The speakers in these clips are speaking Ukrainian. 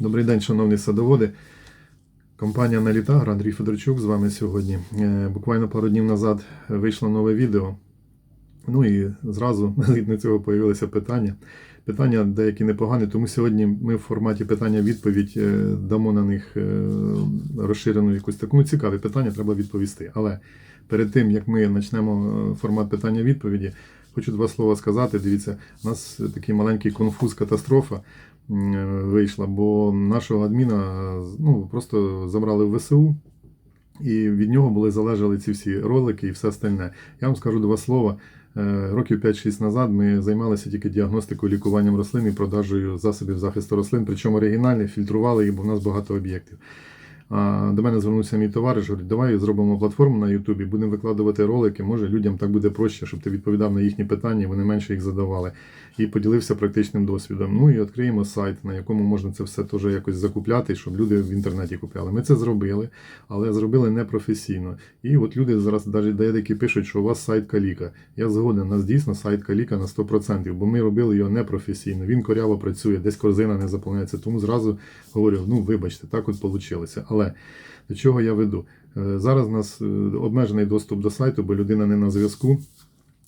Добрий день, шановні садоводи. Компанія Налітагра, Андрій Федорчук з вами сьогодні. Е, Буквально пару днів назад вийшло нове відео. Ну і зразу згідно цього появилися питання. Питання деякі непогані, тому сьогодні ми в форматі питання-відповідь е, дамо на них е, розширену якусь таку ну, цікаві питання, треба відповісти. Але перед тим як ми почнемо формат питання-відповіді, хочу два слова сказати. Дивіться, у нас такий маленький конфуз, катастрофа вийшла, бо нашого адміна е, ну, просто забрали в ВСУ. І від нього були залежали ці всі ролики і все остальне. Я вам скажу два слова. Е, Років 5-6 назад ми займалися тільки діагностикою, лікуванням рослин і продажею засобів захисту рослин, причому оригінальних, фільтрували їх, бо в нас багато об'єктів. До мене звернувся мій товариш, говорить, давай зробимо платформу на Ютубі, будемо викладувати ролики. Може людям так буде проще, щоб ти відповідав на їхні питання, вони менше їх задавали. І поділився практичним досвідом. Ну і відкриємо сайт, на якому можна це все теж якось закупляти, щоб люди в інтернеті купляли. Ми це зробили, але зробили непрофесійно. І от люди зараз деякі пишуть, що у вас сайт Каліка. Я згоден, у нас дійсно сайт Каліка на 100%, бо ми робили його непрофесійно. Він коряво працює, десь корзина не заповняється. Тому зразу говорю: ну вибачте, так от вийшло. Але до чого я веду? Е, Зараз у нас е, обмежений доступ до сайту, бо людина не на зв'язку.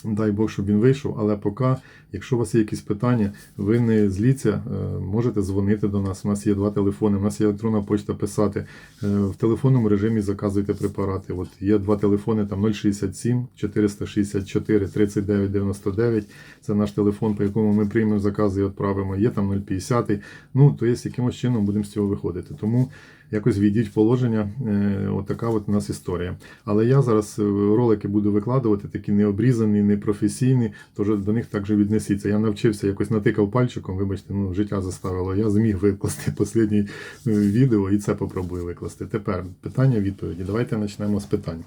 Дай Бог, щоб він вийшов, але поки, якщо у вас є якісь питання, ви не зліться, е, можете дзвонити до нас. У нас є два телефони, у нас є електронна почта писати. В телефонному режимі заказуйте препарати. От є два телефони, там 067 464 39 99. Це наш телефон, по якому ми приймемо закази і відправимо. Є там 050. Ну, то є якимось чином будемо з цього виходити. Тому якось війдіть положення. Е, Отака от у нас історія. Але я зараз е, ролики буду викладувати, такі не обрізані, не професійні, тож до них також віднесіться. Я навчився, якось натикав пальчиком, вибачте, ну життя заставило. Я зміг викласти останнє відео і це попробую викласти. Тепер питання відповіді. Давайте почнемо з питань.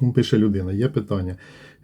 Ну, Пише людина, є питання,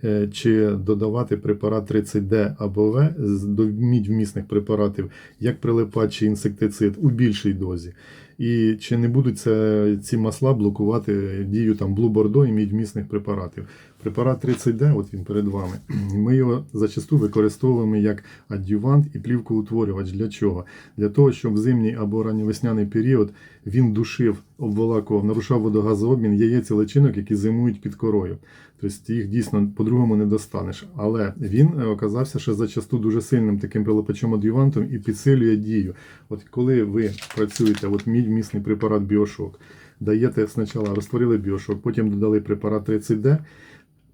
е, чи додавати препарат 30D або В до мідьвмісних препаратів, як прилипач чи інсектицид у більшій дозі. І чи не будуть це, ці масла блокувати дію там Bordeaux і мідьмісних препаратів. Препарат 30D, от він перед вами, ми його зачасту використовуємо як адювант і плівкоутворювач. Для чого? Для того, щоб в зимній або ранньовесняний період він душив, обволакував, нарушав водогазообмін яєць і личинок, які зимують під корою. Тобто їх дійсно по-другому не достанеш. Але він е, оказався ще зачасту дуже сильним таким прилипачом адювантом і підсилює дію. От коли ви працюєте, от мідь місний препарат Біошок, даєте спочатку розтворили біошок, потім додали препарат 30D.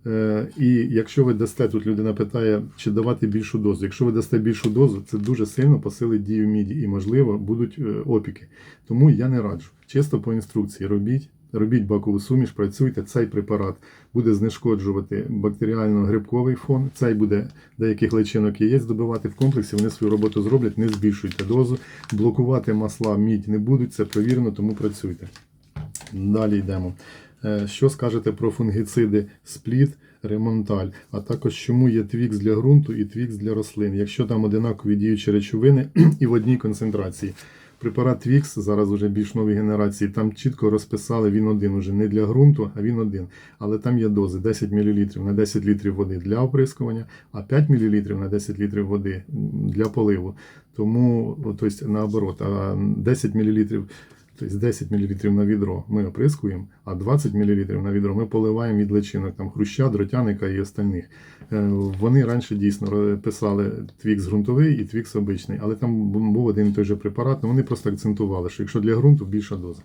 Е, І якщо ви дасте, тут людина питає, чи давати більшу дозу. Якщо ви дасте більшу дозу, це дуже сильно посилить дію міді і, можливо, будуть е, опіки. Тому я не раджу. Чисто по інструкції робіть. Робіть бакову суміш, працюйте. Цей препарат буде знешкоджувати бактеріально-грибковий фон. Цей буде деяких личинок яєць добивати в комплексі. Вони свою роботу зроблять. Не збільшуйте дозу. Блокувати масла мідь не будуть. Це провірено, тому працюйте. Далі йдемо. Е, Що скажете про фунгіциди спліт, ремонталь, а також чому є твікс для ґрунту і твікс для рослин, якщо там одинакові діючі речовини і в одній концентрації. Препарат Вікс, зараз уже більш нові генерації. Там чітко розписали він один уже не для ґрунту, а він один. Але там є дози 10 мл на 10 літрів води для оприскування, а 5 мл на 10 літрів води для поливу. Тому, тобто, наоборот, а 10 мл Тобто 10 мл на відро ми оприскуємо, а 20 мл на відро ми поливаємо від личинок там, хруща, дротяника і остальних. Е, Вони раніше дійсно писали твікс ґрунтовий і твікс обичний, але там був один і той же препарат, але вони просто акцентували, що якщо для ґрунту більша доза.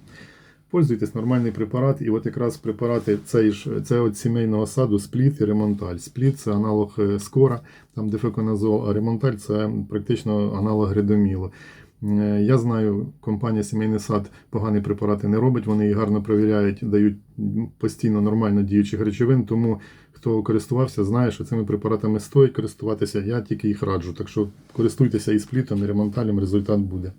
Пользуйтесь нормальний препарат, і от якраз препарати цей ж, це от сімейного саду спліт і ремонталь. Спліт це аналог е, скора, там дефеконазол, а ремонталь це практично аналог редомілу. Е, Я знаю, компанія Сімейний сад погані препарати не робить, вони їх гарно перевіряють, дають постійно нормально діючих речовин. Тому хто користувався, знає, що цими препаратами стоїть користуватися. Я тільки їх раджу. Так що користуйтеся і сплітом, і ремонталем, результат буде.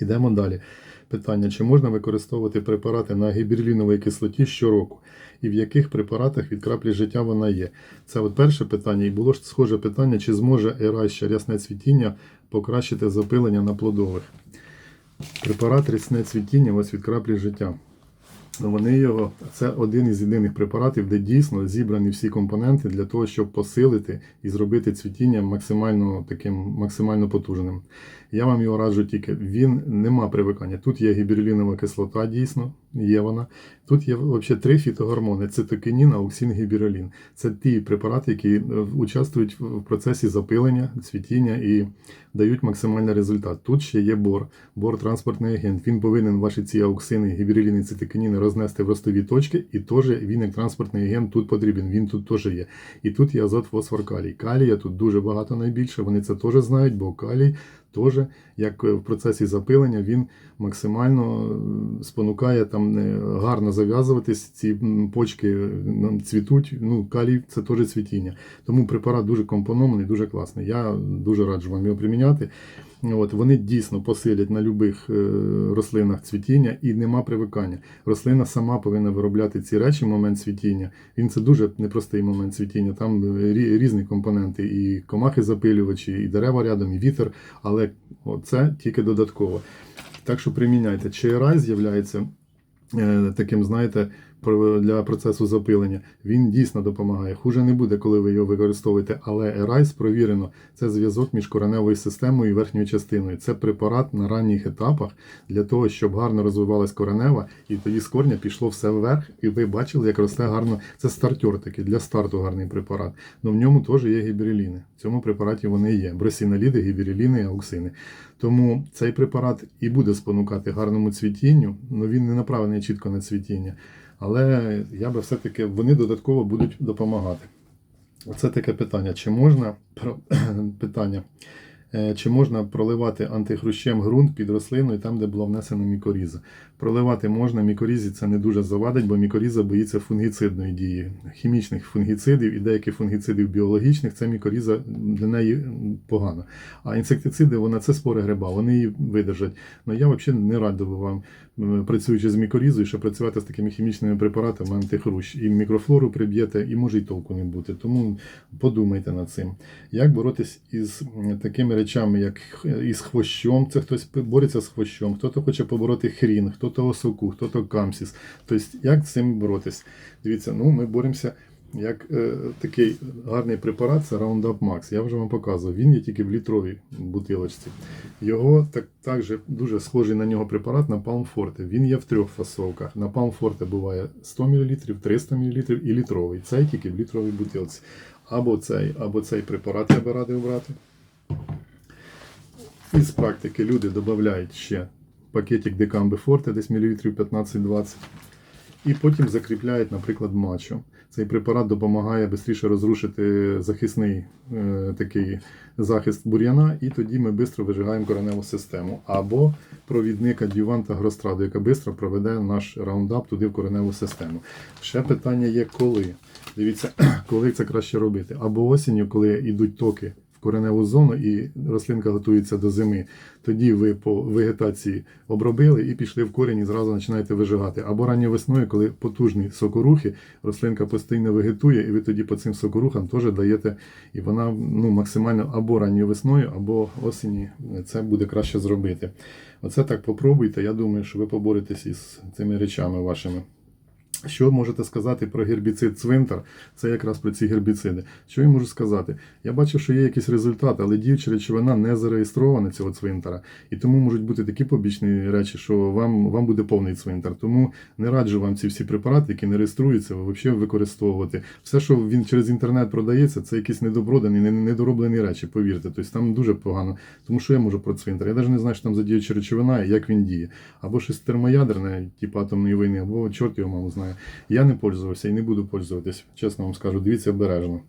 Ідемо далі. Питання: чи можна використовувати препарати на гіберліновій кислоті щороку? І в яких препаратах від краплі життя вона є? Це от перше питання, і було ж схоже питання, чи зможе ераща рясне цвітіння покращити запилення на плодових. Препарат рісне цвітіння ось від краплі життя. Ну, Вони його, це один із єдиних препаратів, де дійсно зібрані всі компоненти для того, щоб посилити і зробити цвітіння максимально таким максимально потужним. Я вам його раджу тільки. Він нема привикання. Тут є гіберелінова кислота, дійсно, є вона. Тут є взагалі три фітогормони: цитокінін, ауксин, гіберелін. Це ті препарати, які е, участвують в процесі запилення, цвітіння і дають максимальний результат. Тут ще є бор, бор транспортний агент. Він повинен ваші ці ауксини, гібереліни, цитокініни рознести в ростові точки, і теж він як транспортний агент тут потрібен. Він тут теж є. І тут є азот, фосфор, калій. Калія тут дуже багато найбільше. Вони це теж знають, бо калій теж, як в процесі запилення, він максимально е, спонукає там е, гарно зав'язуватись. Ці почки е, цвітуть. Ну, калій це теж цвітіння. Тому препарат дуже компонований, дуже класний. Я дуже раджу вам його приміняти. От, вони дійсно посилять на любих е, рослинах цвітіння і нема привикання. Рослина сама повинна виробляти ці речі в момент цвітіння. Він це дуже непростий момент цвітіння. Там е, різні компоненти, і комахи запилювачі, і дерева рядом, і вітер, але це тільки додатково. Так що приміняйте. ЧРА з'являється е, таким, знаєте, для процесу запилення. Він дійсно допомагає. Хуже не буде, коли ви його використовуєте, але Ерайс провірено. Це зв'язок між кореневою системою і верхньою частиною. Це препарат на ранніх етапах для того, щоб гарно розвивалась коренева, і тоді з корня пішло все вверх, і ви бачили, як росте гарно. Це стартер такий для старту гарний препарат. Но в ньому теж є гібереліни. В цьому препараті вони є. Гібереліни і ауксини. Тому цей препарат і буде спонукати гарному цвітінню, але він не направлений чітко на цвітіння. Але я би все-таки вони додатково будуть допомагати. Оце таке питання. Чи можна питання, Е, чи можна проливати антихрущем ґрунт під рослиною там, де була внесена мікоріза? Проливати можна, мікорізі це не дуже завадить, бо мікоріза боїться фунгіцидної дії, хімічних фунгіцидів і деяких фунгіцидів біологічних. Це мікоріза для неї м, погано. А інсектициди, вона це спори гриба, вони її видержать. Ну я взагалі не радив би вам, працюючи з мікорізою, що працювати з такими хімічними препаратами антихрущ. І мікрофлору приб'єте, і може й толку не бути. Тому подумайте над цим. Як боротись із такими речами, як із хвощом? Це хтось бореться з хвощом, хто-то хоче побороти хрін, хто-то осоку, хто-то камсіс. Тобто, як з цим боротись? Дивіться, ну ми боремося. Як е, такий гарний препарат, це Roundup Max. Я вже вам показував. Він є тільки в літровій бутилочці. Його так, також дуже схожий на нього препарат на Palm Forte. Він є в трьох фасовках. На Palm Forte буває 100 мл, 300 мл і літровий. Цей тільки в літровій бутилці. Або цей, або цей препарат я би радив брати. Із практики люди додають ще пакетик Декамби Форте, десь мілілітрів 15-20. І потім закріпляють, наприклад, мачо. Цей препарат допомагає швидше розрушити захисний е, такий захист бур'яна, і тоді ми швидко вижигаємо кореневу систему. Або провідник адюванта гростраду, яка швидко проведе наш раундап туди в кореневу систему. Ще питання є коли. Дивіться, коли це краще робити. Або осінню, коли йдуть токи кореневу зону і рослинка готується до зими. Тоді ви по вегетації обробили і пішли в корінь і зразу починаєте вижигати. Або ранньою весною, коли потужні сокорухи, рослинка постійно вегетує, і ви тоді по цим сокорухам теж даєте, і вона ну, максимально або ранньою весною, або осені це буде краще зробити. Оце так попробуйте. Я думаю, що ви поборетесь із цими речами вашими. Що можете сказати про гербіцид цвинтар? Це якраз про ці гербіциди. Що я можу сказати? Я бачу, що є якісь результати, але діюча речовина не зареєстрована цього цвинтара. І тому можуть бути такі побічні речі, що вам, вам буде повний цвинтар. Тому не раджу вам ці всі препарати, які не реєструються, взагалі використовувати. Все, що він через інтернет продається, це якісь недопродані, не- недороблені речі, повірте. Тобто там дуже погано. Тому що я можу про цвинтар. Я навіть не знаю, що там за діюча речовина і як він діє. Або щось термоядерне, типу атомної війни, або чорт його маму знає. Я не пользувався і не буду пользуватись. Чесно вам скажу, дивіться обережно.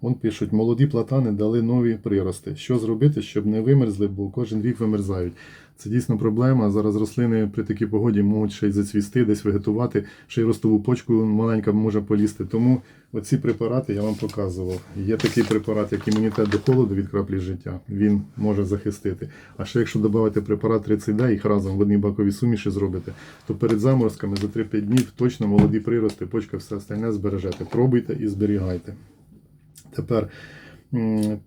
Вон пишуть, молоді платани дали нові прирости. Що зробити, щоб не вимерзли, бо кожен рік вимерзають. Це дійсно проблема. Зараз рослини при такій погоді можуть ще й зацвісти, десь вегетувати, ще й ростову почку маленька може полізти. Тому оці препарати я вам показував. Є такий препарат, як імунітет до холоду від краплі життя. Він може захистити. А ще якщо додати препарат 30D, їх разом в одній баковій суміші зробите, то перед заморозками за 3-5 днів точно молоді прирости, почка, все остальне збережете. Пробуйте і зберігайте. Тепер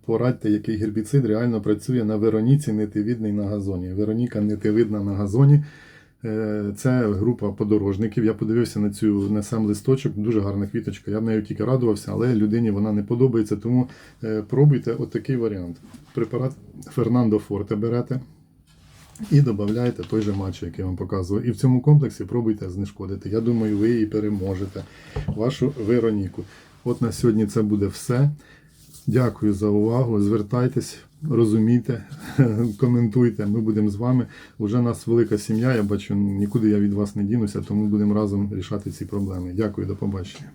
порадьте, який гербіцид реально працює на Вероніці нитивідний на газоні. Вероніка нитивидна на газоні. Е, Це група подорожників. Я подивився на цю на сам листочок, дуже гарна квіточка. Я в нею тільки радувався, але людині вона не подобається. Тому е, пробуйте отакий варіант. Препарат Фернандо Форте берете. І додайте той же матч, який я вам показував. І в цьому комплексі пробуйте знешкодити. Я думаю, ви її переможете. Вашу Вероніку. От на сьогодні це буде все. Дякую за увагу. Звертайтесь, розумійте, коментуйте. Ми будемо з вами. Уже нас велика сім'я. Я бачу, нікуди я від вас не дінуся, тому будемо разом рішати ці проблеми. Дякую, до побачення.